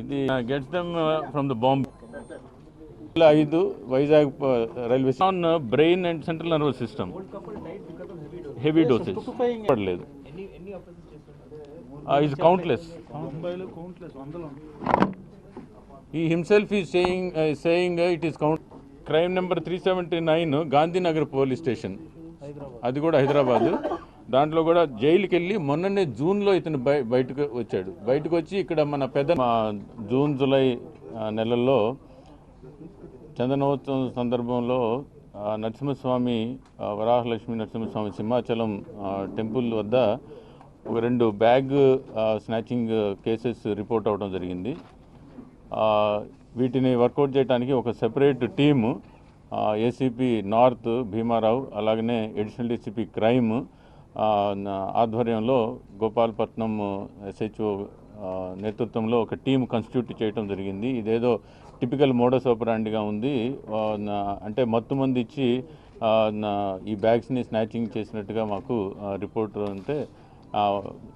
ఇది gets them from the Bombay ఐదు Vizag railway on brain and central nervous system heavy dosage పడలేదు is countless he himself he saying saying it is count crime number three seventy nine Gandhinagar police station అది కూడా హైదరాబాద్. దాంట్లో కూడా జైలుకి వెళ్ళి మొన్ననే జూన్లో ఇతను బయ బయటకు వచ్చాడు. బయటకు వచ్చి ఇక్కడ మన పెద్ద జూన్ జూలై నెలల్లో చందనోత్సవం సందర్భంలో నరసింహస్వామి వరాహలక్ష్మి నరసింహస్వామి సింహాచలం టెంపుల్ వద్ద ఒక రెండు బ్యాగ్ స్నాచింగ్ కేసెస్ రిపోర్ట్ అవడం జరిగింది. వీటిని వర్కౌట్ చేయడానికి ఒక separate team ACP north Bhimarao అలాగనే అడిషనల్ డీసీపీ క్రైమ్ ఆధ్వర్యంలో గోపాలపట్నం ఎస్హెచ్ఓ నేతృత్వంలో ఒక టీం కాన్స్టిట్యూట్ చేయడం జరిగింది. ఇదేదో టిపికల్ మోడస్ ఆపరాండిగా ఉంది. అంటే మత్తు మంది ఇచ్చి నా- ఈ బ్యాగ్స్ని స్నాచింగ్ చేసినట్టుగా మాకు రిపోర్ట్ అంటే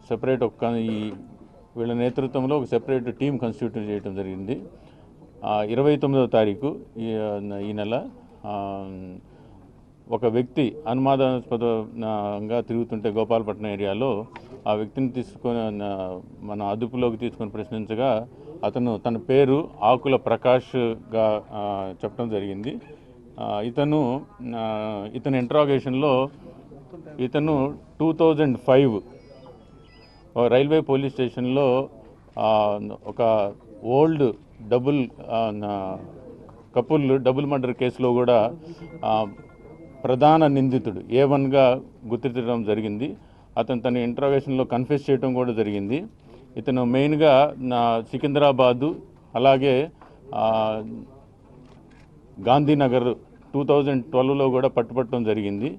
సెపరేట్ ఒక ఈ వీళ్ళ నేతృత్వంలో ఒక సెపరేట్ టీం కాన్స్టిట్యూట్ చేయడం జరిగింది. ఇరవై తొమ్మిదవ తారీఖు ఈ ఈ నెల ఒక వ్యక్తి అనుమానాస్పదంగా తిరుగుతుంటే గోపాలపట్నం ఏరియాలో ఆ వ్యక్తిని తీసుకొని మన అదుపులోకి తీసుకొని ప్రశ్నించగా అతను తన పేరు ఆకుల ప్రకాష్గా చెప్పడం జరిగింది. ఇతను ఇతని ఇంట్రాగేషన్లో ఇతను two thousand five railway police స్టేషన్లో ఒక old double couple double murder కేసులో కూడా ప్రధాన నిందితుడు. ఏ వన్గా గుర్తించడం జరిగింది. అతను తన ఇంట్రాగేషన్లో కన్ఫెస్ చేయడం కూడా జరిగింది. ఇతను మెయిన్గా నా సికింద్రాబాదు అలాగే గాంధీనగర్ టూ థౌజండ్ ట్వెల్వ్లో కూడా పట్టుపట్టడం జరిగింది.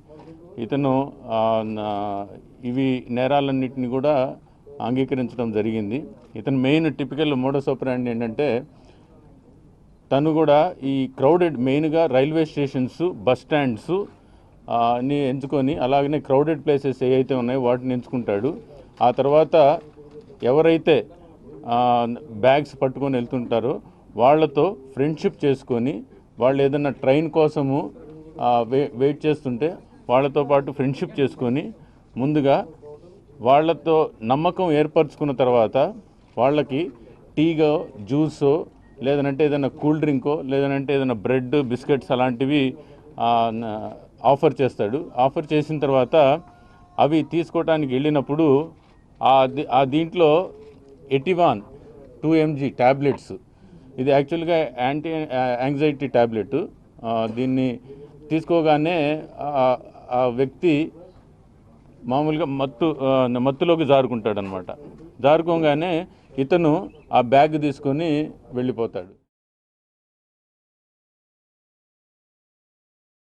ఇతను ఇవి నేరాలన్నింటినీ కూడా అంగీకరించడం జరిగింది. ఇతను మెయిన్ టిపికల్ మోడస్ ఆపరాండి ఏంటంటే తను కూడా ఈ క్రౌడెడ్ మెయిన్గా రైల్వే స్టేషన్స్ బస్ స్టాండ్స్ని ఎంచుకొని అలాగనే క్రౌడెడ్ ప్లేసెస్ ఏవైతే ఉన్నాయో వాటిని ఎంచుకుంటాడు. ఆ తర్వాత ఎవరైతే బ్యాగ్స్ పట్టుకొని వెళ్తుంటారో వాళ్ళతో ఫ్రెండ్షిప్ చేసుకొని వాళ్ళు ఏదైనా ట్రైన్ కోసము వెయిట్ చేస్తుంటే వాళ్ళతో పాటు ఫ్రెండ్షిప్ చేసుకొని ముందుగా వాళ్ళతో నమ్మకం ఏర్పరచుకున్న తర్వాత వాళ్ళకి టీగో జ్యూసో లేదనంటే ఏదైనా కూల్ డ్రింకో లేదనంటే ఏదైనా బ్రెడ్ బిస్కెట్స్ అలాంటివి ఆఫర్ చేస్తాడు. ఆఫర్ చేసిన తర్వాత అవి తీసుకోవటానికి వెళ్ళినప్పుడు ఆ దీంట్లో ఎటివాన్ టూ ఎంజీ ట్యాబ్లెట్స్ ఇది యాక్చువల్గా యాంటీ యాంగ్జైటీ ట్యాబ్లెట్ దీన్ని తీసుకోగానే ఆ- వ్యక్తి మామూలుగా మత్తు మత్తులోకి జారుకుంటాడనమాట. జారుకోగానే ఇతను ఆ బ్యాగ్ తీసుకొని వెళ్ళిపోతాడు.